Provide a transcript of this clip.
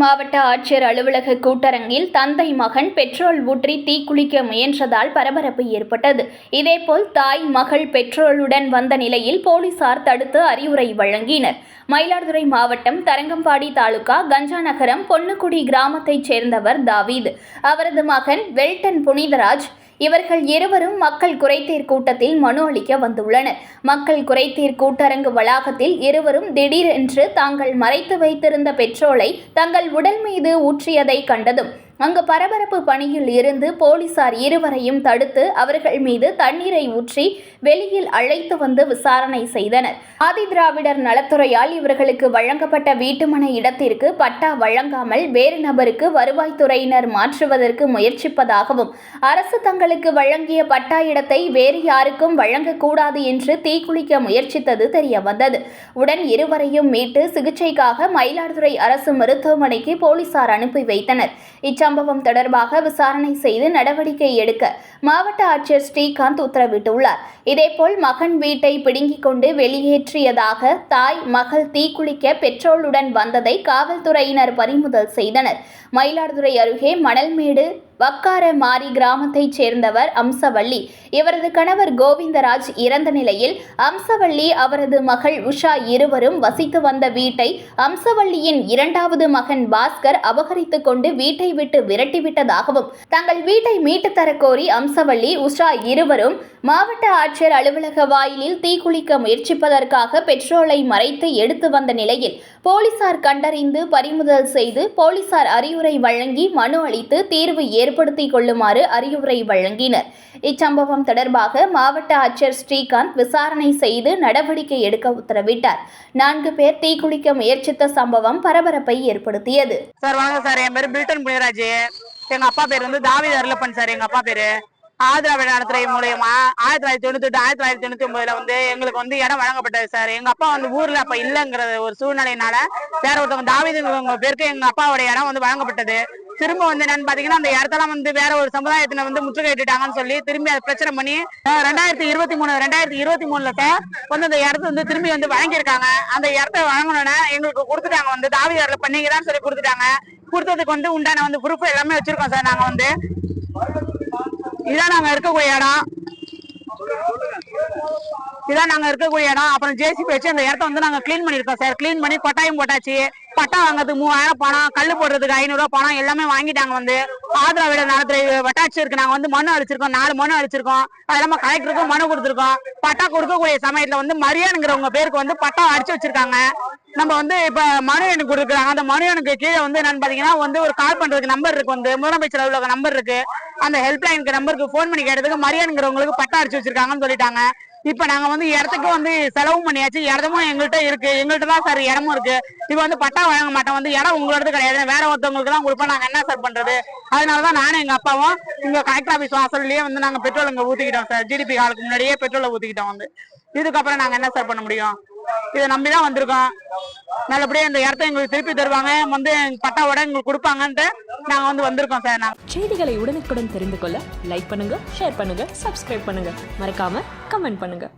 மாவட்ட ஆட்சியர் அலுவலக கூட்டரங்கில் தந்தை மகன் பெட்ரோல் ஊற்றி தீக்குளிக்க முயன்றதால் பரபரப்பு ஏற்பட்டது. இதேபோல் தாய் மகள் பெட்ரோலுடன் வந்த நிலையில் போலீசார் தடுத்து அறிவுரை வழங்கினர். மயிலாடுதுறை மாவட்டம் தரங்கம்பாடி தாலுகா கஞ்சா நகரம் பொன்னுக்குடி கிராமத்தைச் சேர்ந்தவர் தாவீது. அவரது மகன் வெல்டன் புனிதராஜ் இவர்கள் இருவரும் மக்கள் குறைதீர் கூட்டத்தில் மனு அளிக்க வந்துள்ளனர். மக்கள் குறைதீர் கூட்டரங்கு வளாகத்தில் இருவரும் திடீரென்று தாங்கள் மறைத்து வைத்திருந்த பெட்ரோலை தங்கள் உடல் மீது ஊற்றியதை கண்டதும் அங்கு பரபரப்பு பணியில் இருந்து போலீசார் இருவரையும் தடுத்து அவர்கள் மீது தண்ணீரை ஊற்றி வெளியில் அழைத்து வந்து விசாரணை செய்தனர். ஆதிதிராவிடர் நலத்துறையால் இவர்களுக்கு வழங்கப்பட்ட வீட்டுமனை இடத்திற்கு பட்டா வழங்காமல் வேறு நபருக்கு வருவாய்த்துறையினர் மாற்றுவதற்கு முயற்சிப்பதாகவும் அரசு தங்களுக்கு வழங்கிய பட்டா இடத்தை வேறு யாருக்கும் வழங்கக்கூடாது என்று தீக்குளிக்க முயற்சித்தது தெரியவந்தது. உடன் இருவரையும் மீட்டு சிகிச்சைக்காக மயிலாடுதுறை அரசு மருத்துவமனைக்கு போலீசார் அனுப்பி வைத்தனர். சம்பவம் தொடர்பாக விசாரணை செய்து நடவடிக்கை எடுக்க மாவட்ட ஆட்சியர் ஸ்ரீகாந்த் உத்தரவிட்டுள்ளார். இதேபோல் மகன் வீட்டை பிடுங்கிக் கொண்டு வெளியேற்றியதாக தாய் மகள் தீக்குளிக்க பெட்ரோலுடன் வந்ததை காவல்துறையினர் பறிமுதல் செய்தனர். மயிலாடுதுறை அருகே மணல்மேடு வக்கார மாரி கிராமத்தைச் சேர்ந்தவர் அம்சவள்ளி. இவரது கணவர் கோவிந்தராஜ் இறந்த நிலையில் அம்சவள்ளி அவரது மகள் உஷா இருவரும் வசித்து வந்த வீட்டை அம்சவள்ளியின் இரண்டாவது மகன் பாஸ்கர் அபகரித்துக் கொண்டு வீட்டை விட்டு விரட்டிவிட்டதாகவும் தங்கள் வீட்டை மீட்டு தரக்கோரி அம்சவள்ளி உஷா இருவரும் மாவட்ட ஆட்சியர் அலுவலக வாயிலில் தீக்குளிக்க முயற்சிப்பதற்காக பெட்ரோலை மறைத்து எடுத்து வந்த நிலையில் போலீசார் கண்டறிந்து பறிமுதல் செய்து போலீசார் அறிவுரை வழங்கி மனு அளித்து தீர்வு ஏற்படுத்திக் கொள்ளுமாறு அறிவுரை வழங்கினர். இச்சம்பவம் தொடர்பாக மாவட்ட ஆட்சியர் ஸ்ரீகாந்த் விசாரணை செய்து நடவடிக்கை எடுக்க உத்தரவிட்டார். நான்கு பேர் தீக்குளிக்க முயற்சித்த சம்பவம் பரபரப்பை ஏற்படுத்தியது. சார் வணக்கம் சார். என் பேர் பில்டன் புனியராஜ் எங்க அப்பா பேர் வந்து தாவித அருளப்பன் சார். எங்க அப்பா பேரு ஆதிராவிட நலத்துறை மூலியமா ஆயிரத்தி தொள்ளாயிரத்தி தொண்ணூத்தி எட்டு ஆயிரத்தி தொள்ளாயிரத்தி தொண்ணூத்தி ஒன்பதுல வந்து எங்களுக்கு வந்து இடம் வழங்கப்பட்டது சார். எங்க அப்பா வந்து ஊர்ல அப்ப இல்லங்கிற ஒரு சூழ்நிலையினால வேற ஒருத்தவங்க தாவிதங்க பேருக்கு எங்க அப்பாவோட இடம் வந்து வழங்கப்பட்டது. திரும்ப வந்து என்னன்னு பாத்தீங்கன்னா அந்த இடத்தெல்லாம் வந்து வேற ஒரு சமுதாயத்தின வந்து முற்றுகையிட்டுட்டாங்கன்னு சொல்லி திரும்பி அதை பிரச்சனை பண்ணி ரெண்டாயிரத்தி இருபத்தி மூணு ரெண்டாயிரத்தி இருபத்தி மூணுல தான் வந்து அந்த இடத்த வந்து திரும்பி வந்து வழங்கியிருக்காங்க. அந்த இடத்த வழங்கணும்னா எங்களுக்கு கொடுத்துட்டாங்க வந்து தாவிதாரில பண்ணீங்கதான் சொல்லி கொடுத்துட்டாங்க. கொடுத்ததுக்கு வந்து உண்டான வந்து ப்ரூஃப் எல்லாமே வச்சிருக்கோம் சார் நாங்க வந்து. இதான் நாங்க இருக்கக்கூடிய இடம். இதான் நாங்க இருக்கக்கூடிய இடம். அப்புறம் ஜேசிபி வச்சு அந்த இடத்த வந்து நாங்க கிளீன் பண்ணிருக்கோம் சார் க்ளீன் பண்ணி கொட்டாயம் போட்டாச்சு பட்டா வாங்குறதுக்கு மூவாயிரம் பணம் கல்லு போடுறதுக்கு ஐநூறு ரூபா பணம் எல்லாமே வாங்கிட்டாங்க வந்து. ஆதரவிட நடத்துறை வட்டாட்சியருக்கு நாங்க வந்து மனு அடிச்சிருக்கோம் நாலு மனு அடிச்சிருக்கோம் அது இல்லாம கலெக்டருக்கும் மனு கொடுத்துருக்கோம். பட்டா கொடுக்கக்கூடிய சமயத்துல வந்து மரியாதைங்கிறவங்க பேருக்கு வந்து பட்டா அடிச்சு வச்சிருக்காங்க. நம்ம வந்து இப்ப மனு எனக்கு கொடுக்குறாங்க. அந்த மனு எனக்கு கீழே வந்து என்னன்னு பாத்தீங்கன்னா வந்து ஒரு கால் பண்றதுக்கு நம்பர் இருக்கு வந்து. முதலமைச்சர் அலுவலக நம்பர் இருக்கு. அந்த ஹெல்ப்லைனுக்கு நம்பருக்கு ஃபோன் பண்ணி கேட்டதுக்கு மரியாதைங்கிறவங்களுக்கு பட்டா அடிச்சு வச்சிருக்காங்கன்னு சொல்லிட்டாங்க. இப்ப நாங்க வந்து இடத்துக்கு வந்து செலவும் பண்ணியாச்சு. இடமும் எங்கள்கிட்ட இருக்கு. எங்கள்கிட்ட தான் சார் இடமும் இருக்கு. இப்ப வந்து பட்டா வழங்க மாட்டோம். வந்து இடம் உங்களோடது கிடையாது. வேற ஒருத்தவங்களுக்கு தான் கொடுப்போம். நாங்க என்ன சார் பண்றது? அதனாலதான் நானும் எங்க அப்பாவும் இங்க கலெக்டர் ஆபீஸ் வாசல்லையே வந்து நாங்க பெட்ரோல் இங்க ஊத்திக்கிட்டோம் சார் ஜிடிபி காலுக்கு முன்னாடியே பெட்ரோலை ஊத்திக்கிட்டோம் வந்து. இதுக்கப்புறம் நாங்க என்ன சார் பண்ண முடியும்? இதை நம்பிதான் வந்திருக்கோம். நல்லபடியா இந்த இடத்த எங்களுக்கு திருப்பி தருவாங்க. வந்து பட்டாவோட எங்களுக்கு கொடுப்பாங்கன்ட்டு நாங்க வந்து வந்திருக்கோம் சார் நான். செய்திகளை உடனுக்குடன் தெரிந்து கொள்ள லைக் பண்ணுங்க ஷேர் பண்ணுங்க சப்ஸ்கிரைப் பண்ணுங்க. மறக்காம கமெண்ட் பண்ணுங்க.